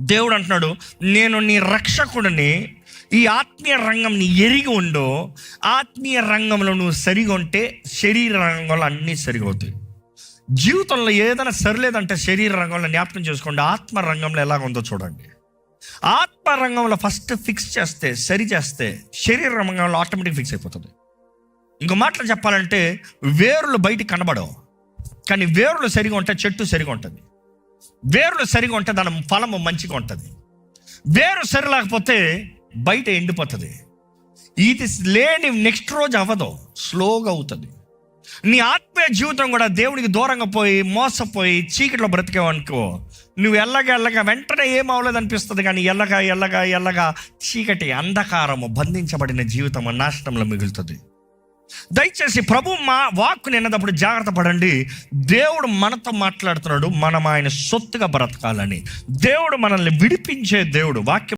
దేవుడు అంటున్నాడు నేను నీ రక్షకుడిని ఈ ఆత్మీయ రంగం నీ ఎరిగి ఉండో. ఆత్మీయ రంగంలో నువ్వు సరిగా ఉంటే శరీర రంగంలో అన్నీ సరిగవుతాయి జీవితంలో ఏదైనా సరిలేదంటే శరీర రంగంలో జ్ఞాపకం చేసుకోండి ఆత్మ రంగంలో ఎలాగ ఉందో చూడండి. ఆత్మ రంగంలో ఫస్ట్ ఫిక్స్ చేస్తే సరి చేస్తే శరీర రంగంలో ఆటోమేటిక్ ఫిక్స్ అయిపోతుంది. ఇంకో మాటలు చెప్పాలంటే వేరులు బయటికి కనబడవు. కానీ వేరులు సరిగా ఉంటే చెట్టు సరిగా ఉంటుంది. వేరులు సరిగా ఉంటే దాని ఫలము మంచిగా ఉంటుంది. వేరు సరిలేకపోతే బయట ఎండిపోతుంది. ఇది లేని నెక్స్ట్ రోజు అవ్వదు. స్లోగా అవుతుంది. నీ ఆత్మీయ జీవితం కూడా దేవునికి దూరంగా పోయి మోసపోయి చీకట్లో బ్రతికేవనుకో నువ్వు ఎల్లగా ఎల్లగా వెంటనే ఏం అవ్వలేదు అనిపిస్తుంది కానీ ఎల్లగా ఎల్లగా ఎల్లగా చీకటి అంధకారము బంధించబడిన జీవితము నాశనంలో మిగులుతుంది. దయచేసి ప్రభు మా వాక్కు నిన్నదప్పుడు జాగ్రత్త పడండి. దేవుడు మనతో మాట్లాడుతున్నాడు. మనం ఆయన సొత్తుగా బ్రతకాలని. దేవుడు మనల్ని విడిపించే దేవుడు. వాక్యం